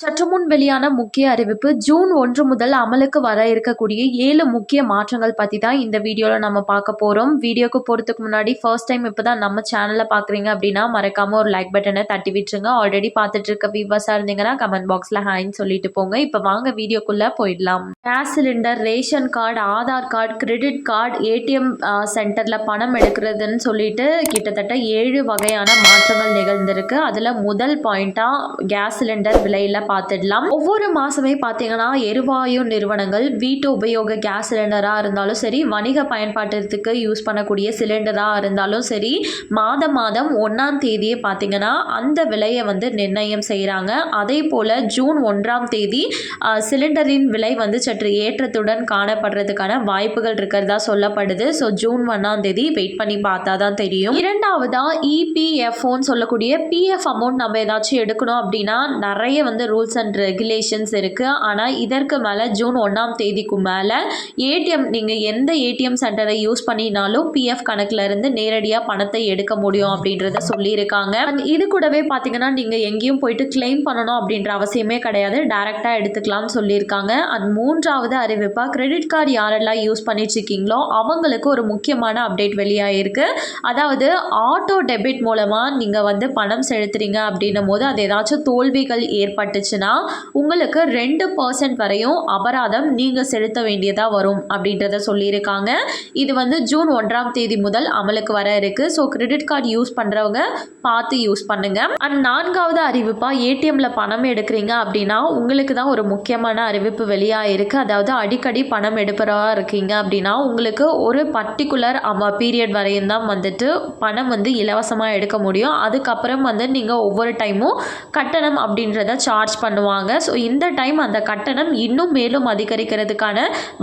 சற்று முன் வெளியான முக்கிய அறிவிப்பு ஜூன் ஒன்று முதல் அமலுக்கு வர இருக்கக்கூடிய ஏழு முக்கிய மாற்றங்கள் பற்றி தான் இந்த வீடியோவில் நம்ம பார்க்க போகிறோம் வீடியோக்கு போகிறதுக்கு முன்னாடி ஃபர்ஸ்ட் டைம் இப்போ தான் நம்ம சேனலை பார்க்குறீங்க அப்படின்னா மறக்காமல் ஒரு லைக் பட்டனை தட்டி விட்டுருங்க. ஆல்ரெடி பார்த்துட்டு இருக்க வியூவர்ஸாக இருந்தீங்கன்னா கமெண்ட் பாக்ஸில் ஹாய்ன்னு சொல்லிட்டு போங்க. இப்போ வாங்க வீடியோக்குள்ளே போயிடலாம். Gas cylinder ration card Aadhaar card credit card ATM சென்டரில் பணம் எடுக்கிறதுன்னு சொல்லிட்டு கிட்டத்தட்ட ஏழு வகையான மாற்றங்கள் நிகழ்ந்திருக்கு. அதில் முதல் பாயிண்ட்டாக கேஸ் சிலிண்டர் விலையில் பார்த்துடலாம் ஒவ்வொரு மாதமே பார்த்தீங்கன்னா எரிவாயு நிறுவனங்கள் வீட்டு உபயோக கேஸ் சிலிண்டராக இருந்தாலும் சரி வணிக பயன்பாட்டிற்கு யூஸ் பண்ணக்கூடிய சிலிண்டராக இருந்தாலும் சரி மாதம் மாதம் ஒன்றாம் தேதியே பார்த்தீங்கன்னா அந்த விலையை வந்து நிர்ணயம் செய்கிறாங்க அதே போல் ஜூன் ஒன்றாம் தேதி சிலிண்டரின் விலை வந்து சற்று ஏற்றத்துடன் காணப்படுறதுக்கான வாய்ப்புகள் இருக்கிறதா சொல்லப்படுது. ஸோ ஜூன் ஒன்றாம் தேதி வெயிட் பண்ணி பார்த்தா தான் தெரியும். இரண்டாவதா இபிஎஃப்ஓன்னு சொல்லக்கூடிய பிஎஃப் அமௌண்ட் நம்ம ஏதாச்சும் எடுக்கணும் அப்படின்னா நிறைய வந்து ரூல்ஸ் அண்ட் ரெகுலேஷன்ஸ் இருக்குது ஆனால் இதற்கு மேலே ஜூன் ஒன்றாம் தேதிக்கு மேலே ஏடிஎம் நீங்கள் எந்த ஏடிஎம் சென்டரை யூஸ் பண்ணினாலும் பிஎஃப் கணக்கில் இருந்து நேரடியாக பணத்தை எடுக்க முடியும் அப்படின்றத சொல்லியிருக்காங்க. அண்ட் இது கூடவே பார்த்தீங்கன்னா நீங்கள் எங்கேயும் போயிட்டு கிளைம் பண்ணணும் அப்படின்ற அவசியமே கிடையாது. டேரெக்டாக எடுத்துக்கலாம்னு சொல்லியிருக்காங்க. அண்ட் மூன்றாவது அறிவிப்பாக கிரெடிட் கார்டு யாரெல்லாம் யூஸ் பண்ணிட்டு இருக்கீங்களோ அவங்களுக்கு ஒரு முக்கியமான அப்டேட் வெளியாகிருக்கு அதாவது ஆட்டோ டெபிட் மூலமாக நீங்கள் வந்து பணம் செலுத்துறீங்க அப்படின்னும் போது அது ஏதாச்சும் தோல்விகள் ஏற்பட்டுச்சுன்னா உங்களுக்கு ரெண்டு பர்சன்ட் வரையும் அபராதம் நீங்கள் செலுத்த வேண்டியதாக வரும் அப்படின்றத சொல்லியிருக்காங்க. இது வந்து ஜூன் ஒன்றாம் தேதி முதல் அமலுக்கு வர இருக்குது ஸோ கிரெடிட் கார்டு யூஸ் பண்ணுறவங்க பார்த்து யூஸ் பண்ணுங்கள் அண்ட் நான்காவது அறிவிப்பாக ஏடிஎம்மில் பணம் எடுக்கிறீங்க அப்படின்னா உங்களுக்கு தான் ஒரு முக்கியமான அறிவிப்பு வெளியாகிருக்கு அதாவது அடிக்கடி பணம் எடுப்பறவா இருக்கீங்க அப்படின்னா உங்களுக்கு ஒரு பர்டிகுலர் அம பீரியட் வரையும் தான் வந்துட்டு பணம் வந்து இலவசமாக எடுக்க முடியும். அதுக்கப்புறம் வந்து நீங்கள் ஒவ்வொரு டைமும் கட்டணம் அப்படின்றத சார்ஜ் பண்ணுவாங்க. ஸோ இந்த டைம் அந்த கட்டணம் இன்னும் மேலும் அதிகரிக்கிறதுக்கான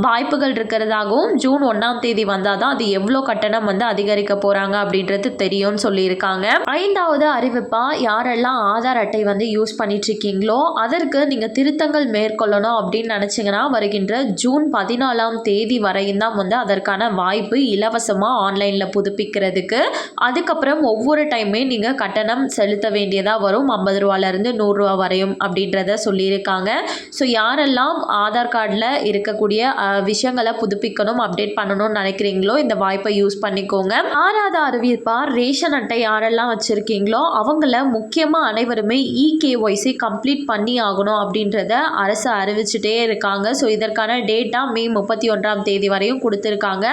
வாய்ப்புகள் இருக்கிறதாகவும் ஜூன் ஒன்றாம் தேதி வந்தால் தான் அது எவ்வளோ கட்டணம் வந்து அதிகரிக்க போகிறாங்க அப்படின்றது தெரியும்னு சொல்லியிருக்காங்க. ஐந்தாவது அறிவிப்பாக யாரெல்லாம் ஆதார் அட்டை வந்து யூஸ் பண்ணிட்டுருக்கீங்களோ அதற்கு நீங்கள் திருத்தங்கள் மேற்கொள்ளணும் அப்படின்னு நினச்சிங்கன்னா வருகின்ற ஜூன் பதினாலாம் தேதி வரையும் தான் வந்து அதற்கான வாய்ப்பு இலவசமாக ஆன்லைனில் புதுப்பிக்கிறதுக்கு. அதுக்கப்புறம் ஒவ்வொரு டைமே நீங்கள் கட்டணம் செலுத்த வேண்டியதாக வரும். ஐம்பது ரூபாலேருந்து நூறுரூவா வரையும் அப்படின்றத சொல்லியிருக்காங்க. ஸோ யாரெல்லாம் ஆதார் கார்டில் இருக்கக்கூடிய விஷயங்களை புதுப்பிக்கணும் அப்டேட் பண்ணணும்னு நினைக்கிறீங்களோ இந்த வாய்ப்பை யூஸ் பண்ணிக்கோங்க. ஆறாவது அறிவிப்பார் ரேஷன் அட்டை யாரெல்லாம் வச்சுருக்கீங்களோ அவங்கள முக்கியமாக அனைவருமே இகேஒய்சி கம்ப்ளீட் பண்ணி ஆகணும் அப்படின்றத அரசு அறிவிச்சுட்டே இருக்காங்க. ஸோ ஸோ இதற்கான டேட்டா மே முப்பத்தி ஒன்றாம் தேதி வரையும் கொடுத்துருக்காங்க.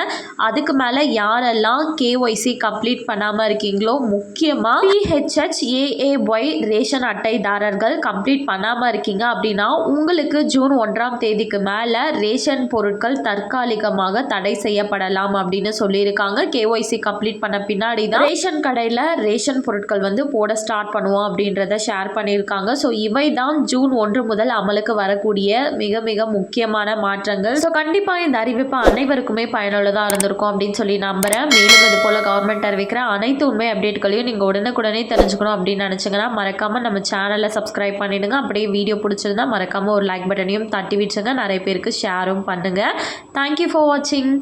அதுக்கு மேலே யாரெல்லாம் கேஒய்சி கம்ப்ளீட் பண்ணாமல் இருக்கீங்களோ முக்கியமாக பிஹெச்ஹெச் ஏஏஒய் ரேஷன் அட்டைதாரர்கள் கம்ப்ளீட் பண்ணாமல் இருக்கீங்க அப்படின்னா உங்களுக்கு ஜூன் ஒன்றாம் தேதிக்கு மேலே ரேஷன் பொருட்கள் தற்காலிகமாக தடை செய்யப்படலாம் அப்படின்னு சொல்லியிருக்காங்க. கேஒய்சி கம்ப்ளீட் பண்ண பின்னாடி தான் ரேஷன் கடையில் ரேஷன் பொருட்கள் வந்து போட ஸ்டார்ட் பண்ணுவோம் அப்படின்றத ஷேர் பண்ணியிருக்காங்க. ஸோ இவை தான் ஜூன் ஒன்று முதல் அமலுக்கு வரக்கூடிய மிக மிக முக்கிய முக்கியமான மாற்றங்கள். ஸோ கண்டிப்பாக இந்த அறிவிப்பு அனைவருக்குமே பயனுள்ளதாக இருந்திருக்கும் அப்படின்னு சொல்லி நம்புகிறேன் மேலும் இது போல் கவர்மெண்ட் அறிவிக்கிற அனைத்து உண்மை அப்டேட்களையும் நீங்கள் உடனுக்குடனே தெரிஞ்சுக்கணும் அப்படின்னு நினச்சிங்கன்னா மறக்காமல் நம்ம சேனலை சப்ஸ்கிரைப் பண்ணிவிடுங்க அப்படியே வீடியோ பிடிச்சிருந்தா மறக்காமல் ஒரு லைக் பட்டனையும் தட்டி விட்டுருங்க நிறைய பேருக்கு ஷேரும் பண்ணுங்கள் தேங்க்யூ ஃபார் வாட்சிங்